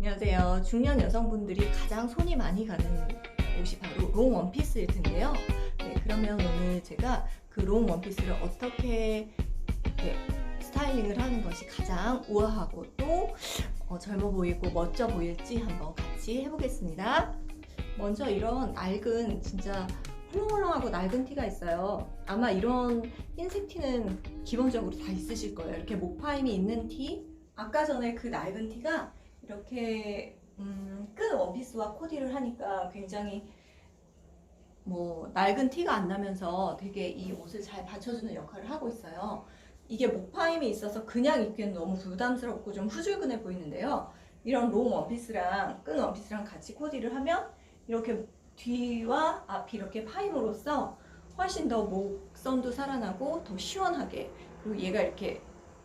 안녕하세요. 중년 여성분들이 가장 손이 많이 가는 옷이 바로 롱 원피스일 텐데요. 네, 그러면 오늘 제가 그 롱 원피스를 어떻게 네, 스타일링을 하는 것이 가장 우아하고 또 어, 젊어 보이고 멋져 보일지 한번 같이 해보겠습니다. 먼저 이런 낡은 진짜 헐렁헐렁하고 낡은 티가 있어요. 아마 이런 흰색 티는 기본적으로 다 있으실 거예요. 이렇게 목파임이 있는 티. 아까 전에 그 낡은 티가 이렇게 음, 끈 원피스와 코디를 하니까 굉장히 뭐 낡은 티가 안 나면서 되게 이 옷을 잘 받쳐주는 역할을 하고 있어요. 이게 목파임이 있어서 그냥 입기엔 너무 부담스럽고 좀 후줄근해 보이는데요. 이런 롱 원피스랑 끈 원피스랑 같이 코디를 하면 이렇게 뒤와 앞이 이렇게 파임으로써 훨씬 더 목선도 살아나고 더 시원하게 그리고 얘가 이렇게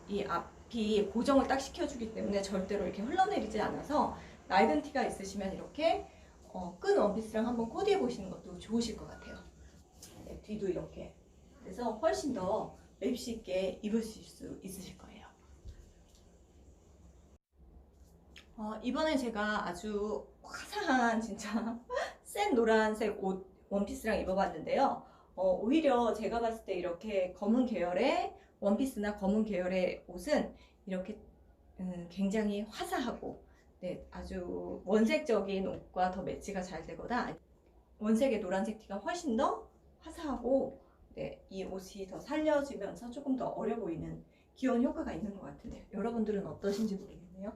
이 앞 이 고정을 딱 시켜주기 때문에 절대로 이렇게 흘러내리지 않아서 낡은 티가 있으시면 이렇게 어, 끈 원피스랑 한번 코디해 보시는 것도 좋으실 것 같아요. 네, 뒤도 이렇게 그래서 훨씬 더 맵시 있게 입으실 수 있으실 거예요. 어, 이번에 제가 아주 화사한 진짜 센 노란색 옷 원피스랑 입어봤는데요. 어, 오히려 제가 봤을 때 이렇게 검은 계열의 원피스나 검은 계열의 옷은 이렇게 음, 굉장히 화사하고 네, 아주 원색적인 옷과 더 매치가 잘 되거나 원색의 노란색 티가 훨씬 더 화사하고 네, 이 옷이 더 살려지면서 조금 더 어려 보이는 귀여운 효과가 있는 것 같은데 여러분들은 어떠신지 모르겠네요.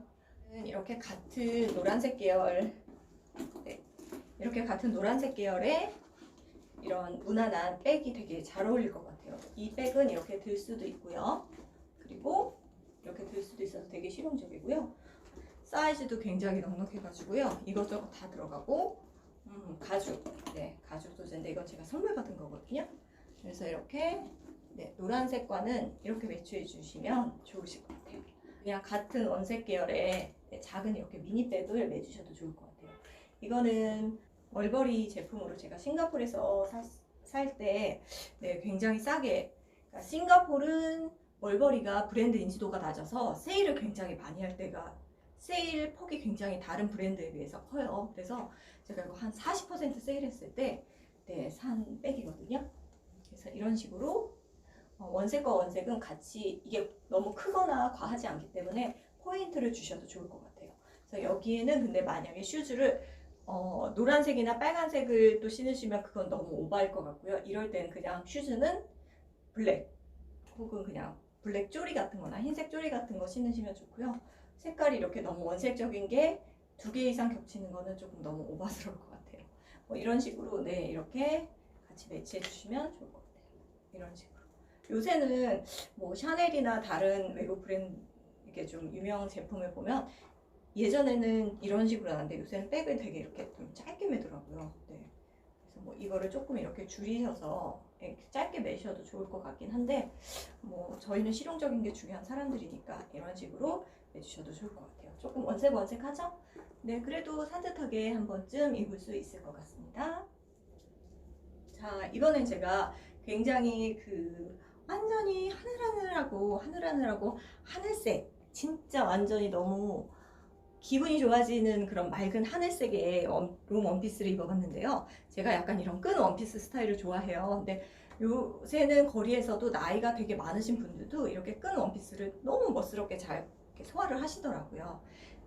이렇게 같은 노란색 계열 네, 이렇게 같은 노란색 계열의 이런 무난한 백이 되게 잘 어울릴 것 같아요. 이 백은 이렇게 들 수도 있고요. 그리고 이렇게 들 수도 있어서 되게 실용적이고요. 사이즈도 굉장히 넉넉해가지고요. 이것저것 다 들어가고 음, 가죽, 네 가죽 소재인데 이건 제가 선물 받은 거거든요. 그래서 이렇게 네, 노란색과는 이렇게 매치해 주시면 좋으실 것 같아요. 그냥 같은 원색 계열의 네, 작은 이렇게 미니백을 매주셔도 좋을 것 같아요. 이거는 멀버리 제품으로 제가 싱가포르에서 살때 네, 굉장히 싸게 그러니까 싱가포르는 멀버리가 브랜드 인지도가 낮아서 세일을 굉장히 많이 할 때가 세일 폭이 굉장히 다른 브랜드에 비해서 커요. 그래서 제가 이거 한 40% 세일했을 때 네, 산 백이거든요. 그래서 이런 식으로 어, 원색과 원색은 같이 이게 너무 크거나 과하지 않기 때문에 포인트를 주셔도 좋을 것 같아요. 그래서 여기에는 근데 만약에 슈즈를 어, 노란색이나 빨간색을 또 신으시면 그건 너무 오버할 것 같고요. 이럴 때는 그냥 슈즈는 블랙 혹은 그냥 블랙 쪼리 같은 거나 흰색 쪼리 같은 거 신으시면 좋고요. 색깔이 이렇게 너무 원색적인 게 두 개 이상 겹치는 거는 조금 너무 오버스러울 것 같아요. 뭐 이런 식으로 네 이렇게 같이 매치해 주시면 좋을 것 같아요. 이런 식으로. 요새는 뭐 샤넬이나 다른 외국 브랜드 이게 좀 유명 제품을 보면 예전에는 이런 식으로 하는데 요새는 백을 되게 이렇게 좀 짧게 매더라고요. 네. 그래서 뭐 이거를 조금 이렇게 줄이셔서 짧게 매셔도 좋을 것 같긴 한데 뭐 저희는 실용적인 게 중요한 사람들이니까 이런 식으로 매주셔도 좋을 것 같아요. 조금 원색 원색하죠? 네, 그래도 산뜻하게 한 번쯤 입을 수 있을 것 같습니다. 자, 이번엔 제가 굉장히 그 완전히 하늘하늘하고 하늘하늘하고 하늘색 진짜 완전히 너무 기분이 좋아지는 그런 맑은 하늘색의 원, 롱 원피스를 입어봤는데요. 제가 약간 이런 끈 원피스 스타일을 좋아해요. 근데 요새는 거리에서도 나이가 되게 많으신 분들도 이렇게 끈 원피스를 너무 멋스럽게 잘 소화를 하시더라고요.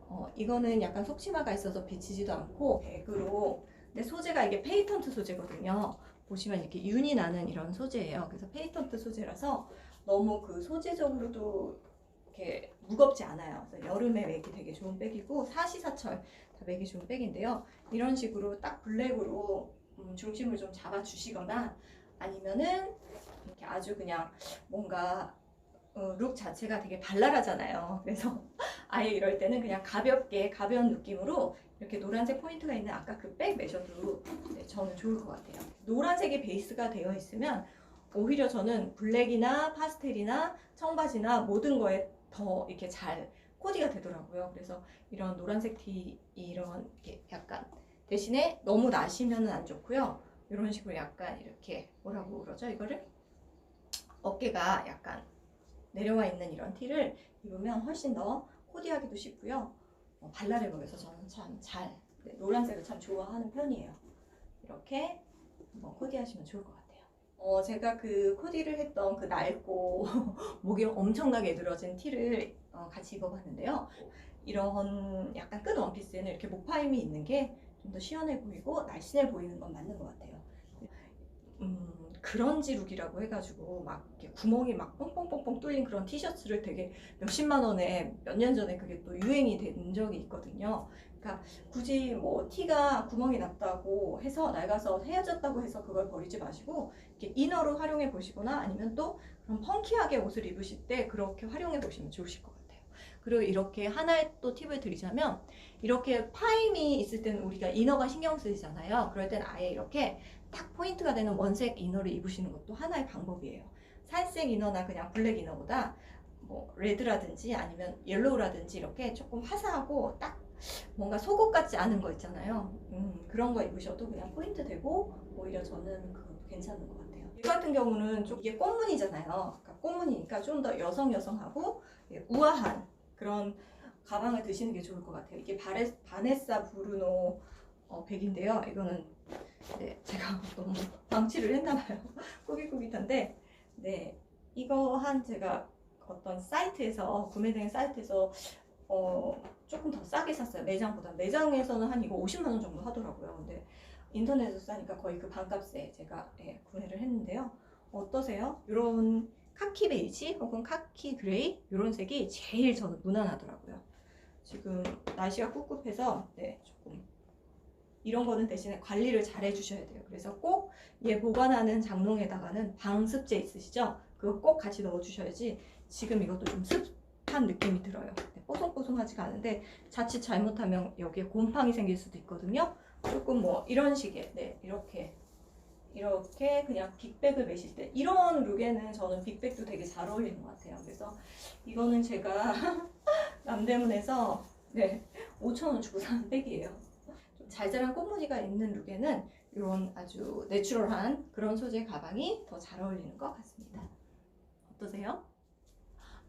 어, 이거는 약간 속치마가 있어서 비치지도 않고 백으로 근데 소재가 이게 페이턴트 소재거든요. 보시면 이렇게 윤이 나는 이런 소재예요. 그래서 페이턴트 소재라서 너무 그 소재적으로도 이렇게 무겁지 않아요. 여름에 매기 되게 좋은 백이고 사시사철 다 매기 좋은 백인데요. 이런 식으로 딱 블랙으로 음, 중심을 좀 잡아 주시거나 아니면은 이렇게 아주 그냥 뭔가 어, 룩 자체가 되게 발랄하잖아요. 그래서 아예 이럴 때는 그냥 가볍게 가벼운 느낌으로 이렇게 노란색 포인트가 있는 아까 그백 매셔도 네, 저는 좋을 것 같아요. 노란색이 베이스가 되어 있으면 오히려 저는 블랙이나 파스텔이나 청바지나 모든 거에 더 이렇게 잘 코디가 되더라고요. 그래서 이런 노란색 티 이런 이렇게 약간 대신에 너무 나시면은 안 좋고요. 이런 식으로 약간 이렇게 뭐라고 그러죠? 이거를 어깨가 약간 내려와 있는 이런 티를 입으면 훨씬 더 코디하기도 쉽고요. 어, 발랄해 보여서 저는 참 잘 노란색을 참 좋아하는 편이에요. 이렇게 한번 코디하시면 좋을 것 같아요. 어, 제가 그 코디를 했던 그 낡고 목이 엄청나게 늘어진 티를 어, 같이 입어봤는데요. 이런 약간 끝 원피스에는 이렇게 목파임이 있는 게 좀 더 시원해 보이고 날씬해 보이는 건 맞는 것 같아요. 음, 그런지 룩이라고 해가지고 막 구멍이 막 뻥뻥뻥뻥 뚫린 그런 티셔츠를 되게 몇십만 원에 몇 년 전에 그게 또 유행이 된 적이 있거든요. 그러니까 굳이 뭐 티가 구멍이 났다고 해서 낡아서 헤어졌다고 해서 그걸 버리지 마시고 이렇게 이너로 활용해 보시거나 아니면 또 그런 펑키하게 옷을 입으실 때 그렇게 활용해 보시면 좋으실 것 같아요. 그리고 이렇게 하나의 또 팁을 드리자면 이렇게 파임이 있을 때는 우리가 이너가 신경 쓰이잖아요. 그럴 때는 아예 이렇게 딱 포인트가 되는 원색 이너를 입으시는 것도 하나의 방법이에요. 살색 이너나 그냥 블랙 이너보다 뭐 레드라든지 아니면 옐로우라든지 이렇게 조금 화사하고 딱 뭔가 속옷 같지 않은 거 있잖아요. 음, 그런 거 입으셔도 그냥 포인트 되고 오히려 저는 그것도 괜찮은 것 같아요. 이 같은 경우는 좀 이게 꽃무늬잖아요. 그러니까 꽃무늬니까 좀 더 여성 여성하고 예, 우아한 그런 가방을 드시는 게 좋을 것 같아요. 이게 바레, 바네사 브루노 어, 백인데요. 이거는 네, 제가 너무 방치를 했나봐요. 꾸깃꾸깃한데, 네, 이거 한 제가 어떤 사이트에서 구매된 사이트에서 어, 조금 더 싸게 샀어요. 매장보다 매장에서는 한 이거 50만 원 정도 하더라고요. 근데 인터넷에서 싸니까 거의 그 반값에 제가 예, 구매를 했는데요. 어떠세요? 이런 카키 베이지 혹은 카키 그레이 이런 색이 제일 저는 무난하더라고요. 지금 날씨가 꿉꿉해서 네 조금 이런 거는 대신에 관리를 잘 해주셔야 돼요. 그래서 꼭 얘 보관하는 장롱에다가는 방습제 있으시죠? 그거 꼭 같이 넣어주셔야지 지금 이것도 좀 습한 느낌이 들어요. 네, 뽀송뽀송하지가 않은데 자칫 잘못하면 여기에 곰팡이 생길 수도 있거든요. 조금 뭐 이런 식의 네 이렇게 이렇게 그냥 빅백을 매실 때 이런 룩에는 저는 빅백도 되게 잘 어울리는 것 같아요. 그래서 이거는 제가 남대문에서 네 5천 원 주고 산 백이에요. 좀 잘잘한 꽃무늬가 있는 룩에는 이런 아주 내추럴한 그런 소재 가방이 더 잘 어울리는 것 같습니다. 어떠세요?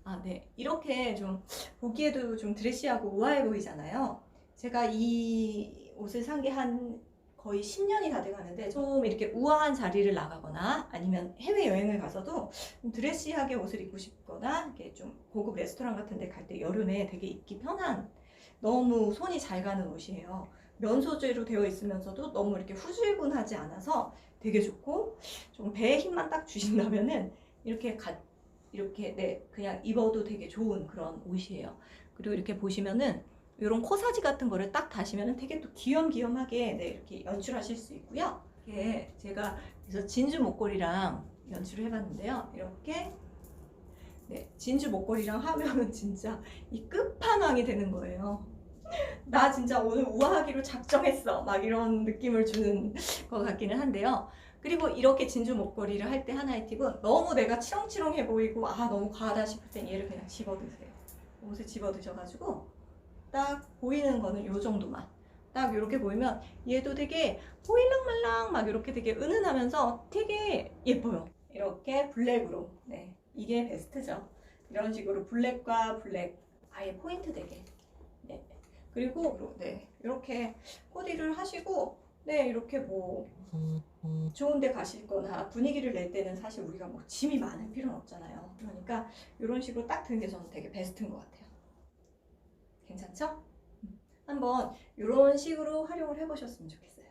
아, 네. 이렇게 좀 보기에도 좀 드레시하고 우아해 보이잖아요. 제가 이 옷을 산 게 한 거의 10년이 다 돼가는데 좀 이렇게 우아한 자리를 나가거나 아니면 해외 여행을 가서도 좀 드레시하게 옷을 입고 싶거나 이렇게 좀 고급 레스토랑 같은 데 갈 때 여름에 되게 입기 편한 너무 손이 잘 가는 옷이에요. 면 소재로 되어 있으면서도 너무 이렇게 후줄근하지 않아서 되게 좋고 좀 배에 힘만 딱 주신다면은 이렇게 가, 이렇게 네 그냥 입어도 되게 좋은 그런 옷이에요. 그리고 이렇게 보시면은 이런 코사지 같은 거를 딱 다시면은 되게 또 귀염귀염하게 네, 이렇게 연출하실 수 있고요. 이게 제가 그래서 진주 목걸이랑 연출을 해봤는데요. 이렇게 네, 진주 목걸이랑 하면은 진짜 이 끝판왕이 되는 거예요. 나 진짜 오늘 우아하기로 작정했어. 막 이런 느낌을 주는 것 같기는 한데요. 그리고 이렇게 진주 목걸이를 할 때 하나의 팁은 너무 내가 치렁치렁해 보이고 아 너무 과하다 싶을 땐 얘를 그냥 집어드세요. 옷에 집어드셔가지고 딱 보이는 거는 요 정도만. 딱 이렇게 보이면 얘도 되게 보일랑말랑 막 이렇게 되게 은은하면서 되게 예뻐요. 이렇게 블랙으로. 네. 이게 베스트죠. 이런 식으로 블랙과 블랙 아예 포인트 되게. 네. 그리고 네. 이렇게 코디를 하시고 네, 이렇게 뭐 좋은 데 가실 거나 분위기를 낼 때는 사실 우리가 뭐 짐이 많을 필요는 없잖아요. 그러니까 이런 식으로 딱 드는 게 저는 되게 베스트인 것 같아요. 괜찮죠? 음. 한번 이런 식으로 활용을 해보셨으면 좋겠어요.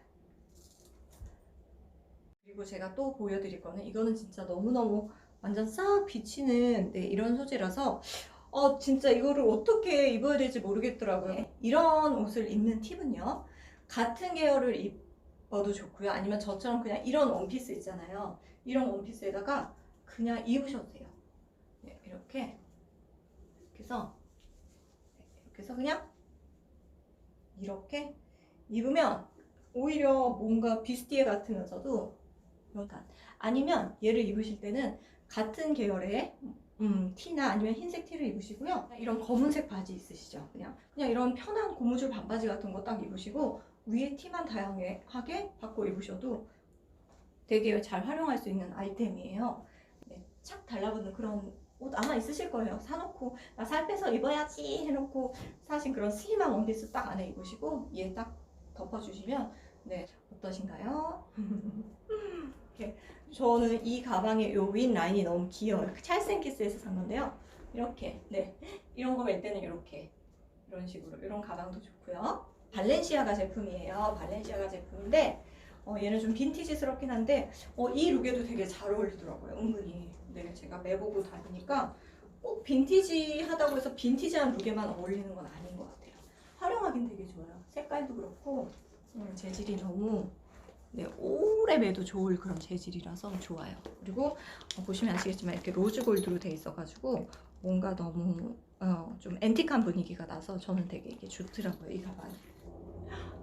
그리고 제가 또 보여드릴 거는 이거는 진짜 너무너무 완전 싹 비치는 네, 이런 소재라서 어 진짜 이거를 어떻게 입어야 될지 모르겠더라고요. 이런 옷을 입는 팁은요. 같은 계열을 입 어도 좋고요. 아니면 저처럼 그냥 이런 원피스 있잖아요. 이런 원피스에다가 그냥 입으셔도 돼요. 네, 이렇게 이렇게 해서 이렇게 해서 그냥 이렇게 입으면 오히려 뭔가 비스티에 같으면서도 약간 아니면 얘를 입으실 때는 같은 계열의 음, 티나 아니면 흰색 티를 입으시고요. 이런 검은색 바지 있으시죠? 그냥 그냥 이런 편한 고무줄 반바지 같은 거 딱 입으시고 위에 티만 다양하게 바꿔 입으셔도 되게 잘 활용할 수 있는 아이템이에요. 네, 착 달라붙는 그런 옷 아마 있으실 거예요. 사놓고 나 살 빼서 입어야지 해놓고 사신 그런 슬림한 원피스 딱 안에 입으시고 얘 딱 덮어주시면 네 어떠신가요? 이렇게 저는 이 가방의 요윈 라인이 너무 귀여워요. 찰센키스에서 산 건데요. 이렇게 네 이런 거 멜 때는 이렇게 이런 식으로 이런 가방도 좋고요. 발렌시아가 제품이에요. 발렌시아가 제품인데 어, 얘는 좀 빈티지스럽긴 한데 어, 이 룩에도 되게 잘 어울리더라고요. 은근히 네 제가 매보고 다니니까 꼭 빈티지 하다고 해서 빈티지한 룩에만 어울리는 건 아닌 것 같아요. 활용하긴 되게 좋아요. 색깔도 그렇고 음, 재질이 너무 네, 오래 매도 좋을 그런 재질이라서 좋아요. 그리고 어, 보시면 아시겠지만 이렇게 로즈 골드로 돼 있어가지고 뭔가 너무 어, 좀 앤틱한 분위기가 나서 저는 되게 이게 좋더라고요 이 가방이.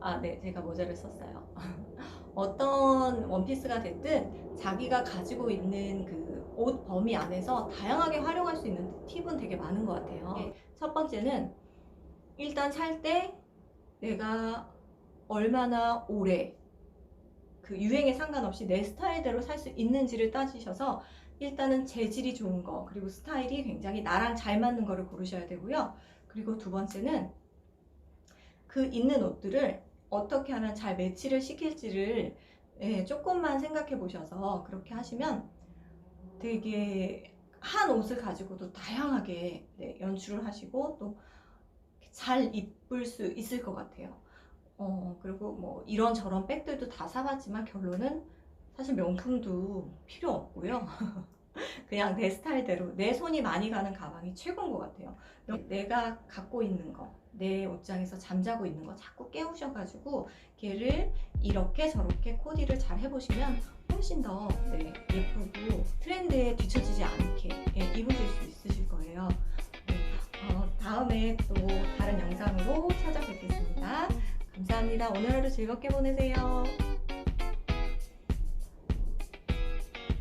아, 네, 제가 모자를 썼어요. 어떤 원피스가 됐든 자기가 가지고 있는 그 옷 범위 안에서 다양하게 활용할 수 있는 팁은 되게 많은 것 같아요. 네, 첫 번째는 일단 살 때 내가 얼마나 오래 그 유행에 상관없이 내 스타일대로 살 수 있는지를 따지셔서 일단은 재질이 좋은 거 그리고 스타일이 굉장히 나랑 잘 맞는 거를 고르셔야 되고요. 그리고 두 번째는 그 있는 옷들을 어떻게 하면 잘 매치를 시킬지를 예, 조금만 생각해 보셔서 그렇게 하시면 되게 한 옷을 가지고도 다양하게 네, 연출을 하시고 또 잘 입을 수 있을 것 같아요. 어, 그리고 뭐 이런 저런 백들도 다 사봤지만 결론은 사실 명품도 필요 없고요. 그냥 내 스타일대로 내 손이 많이 가는 가방이 최고인 것 같아요. 내가 갖고 있는 거, 내 옷장에서 잠자고 있는 거 자꾸 깨우셔가지고 걔를 이렇게 저렇게 코디를 잘 해보시면 훨씬 더 네, 예쁘고 트렌드에 뒤처지지 않게 예, 입으실 수 있으실 거예요. 네, 어, 다음에 또 다른 영상으로 찾아뵙겠습니다. 감사합니다. 오늘 하루 즐겁게 보내세요.